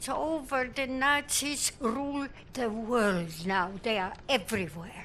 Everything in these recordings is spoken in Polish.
it's over. The Nazis rule the world now. They are everywhere.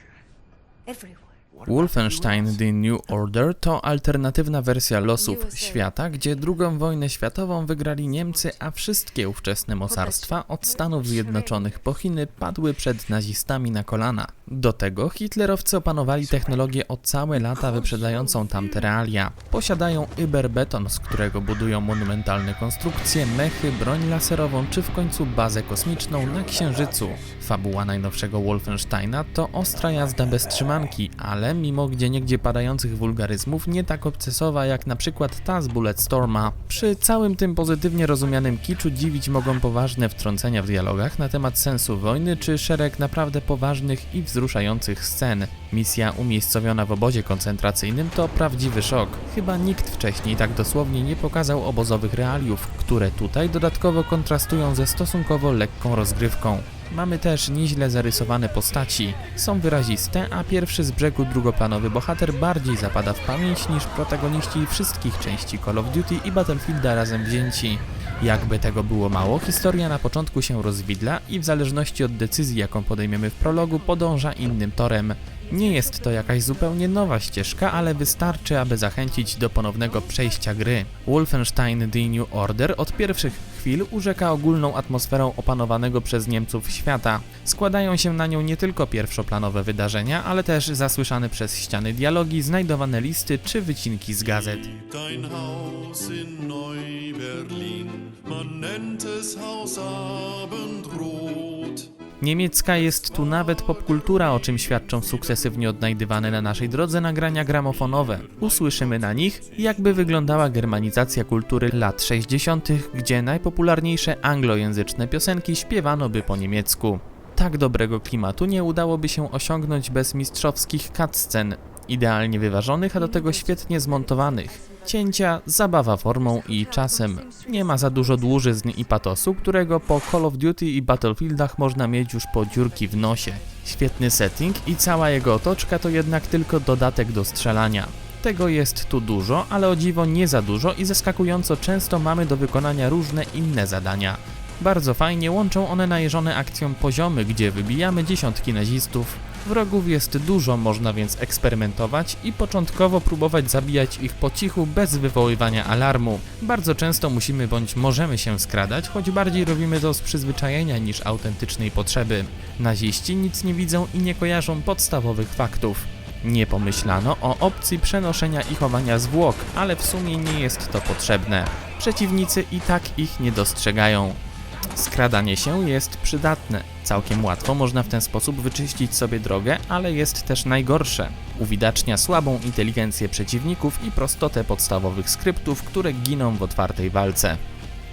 Everywhere. Wolfenstein The New Order to alternatywna wersja losów świata, gdzie II wojnę światową wygrali Niemcy, a wszystkie ówczesne mocarstwa od Stanów Zjednoczonych po Chiny padły przed nazistami na kolana. Do tego hitlerowcy opanowali technologię o całe lata wyprzedzającą tamte realia. Posiadają Iberbeton, z którego budują monumentalne konstrukcje, mechy, broń laserową czy w końcu bazę kosmiczną na Księżycu. Fabuła najnowszego Wolfensteina to ostra jazda bez trzymanki, ale mimo gdzieniegdzie padających wulgaryzmów nie tak obcesowa jak na przykład ta z Bulletstorma. Przy całym tym pozytywnie rozumianym kiczu dziwić mogą poważne wtrącenia w dialogach na temat sensu wojny czy szereg naprawdę poważnych i wzruszających scen. Misja umiejscowiona w obozie koncentracyjnym to prawdziwy szok. Chyba nikt wcześniej tak dosłownie nie pokazał obozowych realiów, które tutaj dodatkowo kontrastują ze stosunkowo lekką rozgrywką. Mamy też nieźle zarysowane postaci. Są wyraziste, a pierwszy z brzegu drugoplanowy bohater bardziej zapada w pamięć niż protagoniści wszystkich części Call of Duty i Battlefielda razem wzięci. Jakby tego było mało, historia na początku się rozwidla i w zależności od decyzji, jaką podejmiemy w prologu, podąża innym torem. Nie jest to jakaś zupełnie nowa ścieżka, ale wystarczy, aby zachęcić do ponownego przejścia gry. Wolfenstein The New Order od pierwszych chwil urzeka ogólną atmosferą opanowanego przez Niemców świata. Składają się na nią nie tylko pierwszoplanowe wydarzenia, ale też zasłyszane przez ściany dialogi, znajdowane listy czy wycinki z gazet. Man nennt es. Niemiecka jest tu nawet popkultura, o czym świadczą sukcesywnie odnajdywane na naszej drodze nagrania gramofonowe. Usłyszymy na nich, jakby wyglądała germanizacja kultury lat 60., gdzie najpopularniejsze anglojęzyczne piosenki śpiewano by po niemiecku. Tak dobrego klimatu nie udałoby się osiągnąć bez mistrzowskich cutscen, idealnie wyważonych, a do tego świetnie zmontowanych. Cięcia, zabawa formą i czasem. Nie ma za dużo dłużyzn i patosu, którego po Call of Duty i Battlefieldach można mieć już po dziurki w nosie. Świetny setting i cała jego otoczka to jednak tylko dodatek do strzelania. Tego jest tu dużo, ale o dziwo nie za dużo i zaskakująco często mamy do wykonania różne inne zadania. Bardzo fajnie łączą one najeżone akcją poziomy, gdzie wybijamy dziesiątki nazistów. Wrogów jest dużo, można więc eksperymentować i początkowo próbować zabijać ich po cichu bez wywoływania alarmu. Bardzo często musimy bądź możemy się skradać, choć bardziej robimy to z przyzwyczajenia niż autentycznej potrzeby. Naziści nic nie widzą i nie kojarzą podstawowych faktów. Nie pomyślano o opcji przenoszenia i chowania zwłok, ale w sumie nie jest to potrzebne. Przeciwnicy i tak ich nie dostrzegają. Skradanie się jest przydatne. Całkiem łatwo można w ten sposób wyczyścić sobie drogę, ale jest też najgorsze. Uwidacznia słabą inteligencję przeciwników i prostotę podstawowych skryptów, które giną w otwartej walce.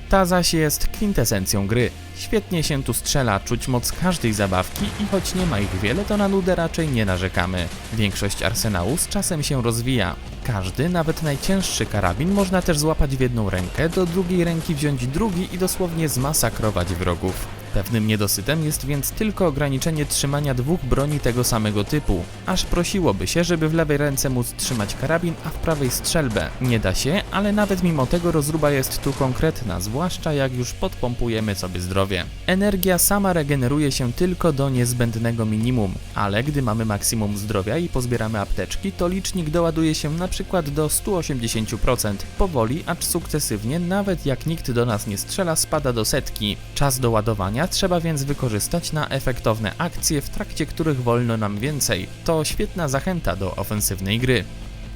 Ta zaś jest kwintesencją gry. Świetnie się tu strzela, czuć moc każdej zabawki i choć nie ma ich wiele, to na nudę raczej nie narzekamy. Większość arsenału z czasem się rozwija. Każdy, nawet najcięższy karabin można też złapać w jedną rękę, do drugiej ręki wziąć drugi i dosłownie zmasakrować wrogów. Pewnym niedosytem jest więc tylko ograniczenie trzymania dwóch broni tego samego typu. Aż prosiłoby się, żeby w lewej ręce móc trzymać karabin, a w prawej strzelbę. Nie da się, ale nawet mimo tego rozruba jest tu konkretna, zwłaszcza jak już podpompujemy sobie zdrowie. Energia sama regeneruje się tylko do niezbędnego minimum, ale gdy mamy maksimum zdrowia i pozbieramy apteczki, to licznik doładuje się na przykład do 180%. Powoli, acz sukcesywnie, nawet jak nikt do nas nie strzela, spada do setki. Czas doładowania trzeba więc wykorzystać na efektowne akcje, w trakcie których wolno nam więcej. To świetna zachęta do ofensywnej gry.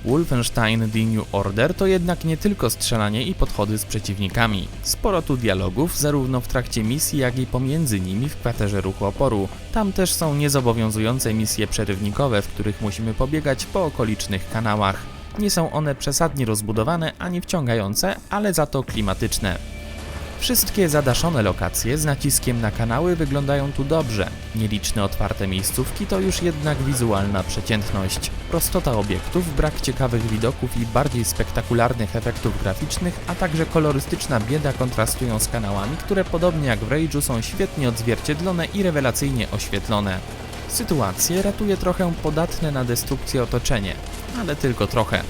Wolfenstein The New Order to jednak nie tylko strzelanie i podchody z przeciwnikami. Sporo tu dialogów, zarówno w trakcie misji, jak i pomiędzy nimi w kwaterze ruchu oporu. Tam też są niezobowiązujące misje przerywnikowe, w których musimy pobiegać po okolicznych kanałach. Nie są one przesadnie rozbudowane ani wciągające, ale za to klimatyczne. Wszystkie zadaszone lokacje z naciskiem na kanały wyglądają tu dobrze. Nieliczne otwarte miejscówki to już jednak wizualna przeciętność. Prostota obiektów, brak ciekawych widoków i bardziej spektakularnych efektów graficznych, a także kolorystyczna bieda kontrastują z kanałami, które podobnie jak w Rage'u są świetnie odzwierciedlone i rewelacyjnie oświetlone. Sytuację ratuje trochę podatne na destrukcję otoczenie, ale tylko trochę.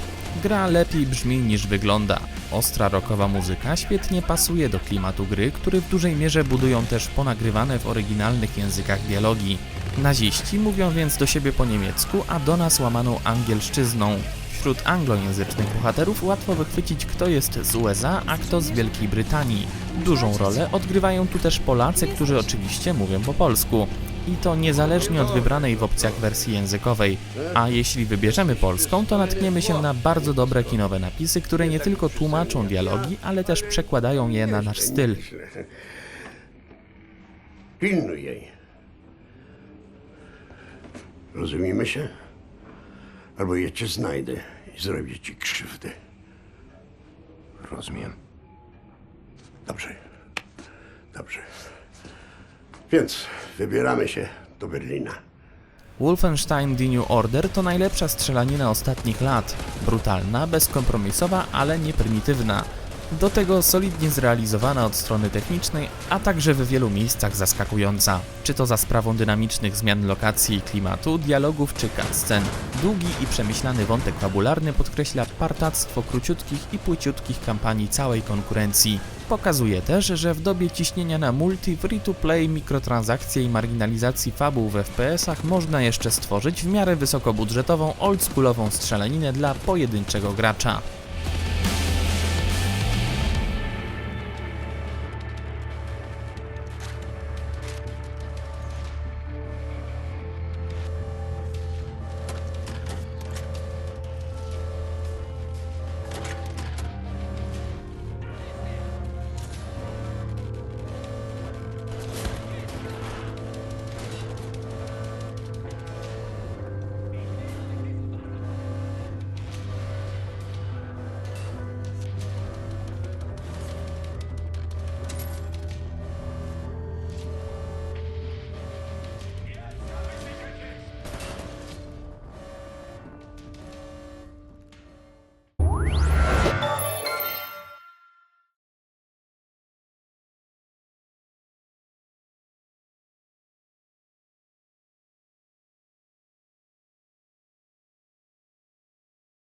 Gra lepiej brzmi niż wygląda. Ostra rockowa muzyka świetnie pasuje do klimatu gry, który w dużej mierze budują też ponagrywane w oryginalnych językach dialogi. Naziści mówią więc do siebie po niemiecku, a do nas łamaną angielszczyzną. Wśród anglojęzycznych bohaterów łatwo wychwycić, kto jest z USA, a kto z Wielkiej Brytanii. Dużą rolę odgrywają tu też Polacy, którzy oczywiście mówią po polsku. I to niezależnie od wybranej w opcjach wersji językowej. A jeśli wybierzemy polską, to natkniemy się na bardzo dobre kinowe napisy, które nie tylko tłumaczą dialogi, ale też przekładają je na nasz styl. Pilnuj jej. Rozumiemy się? Albo ja cię znajdę i zrobię ci krzywdę. Rozumiem. Dobrze. Dobrze. Więc wybieramy się do Berlina. Wolfenstein The New Order to najlepsza strzelanina ostatnich lat. Brutalna, bezkompromisowa, ale nie prymitywna. Do tego solidnie zrealizowana od strony technicznej, a także w wielu miejscach zaskakująca. Czy to za sprawą dynamicznych zmian lokacji i klimatu, dialogów czy cutscen. Długi i przemyślany wątek fabularny podkreśla partactwo króciutkich i płyciutkich kampanii całej konkurencji. Pokazuje też, że w dobie ciśnienia na multi, free-to-play, mikrotransakcje i marginalizacji fabuł w FPS-ach można jeszcze stworzyć w miarę wysokobudżetową, oldschoolową strzelaninę dla pojedynczego gracza.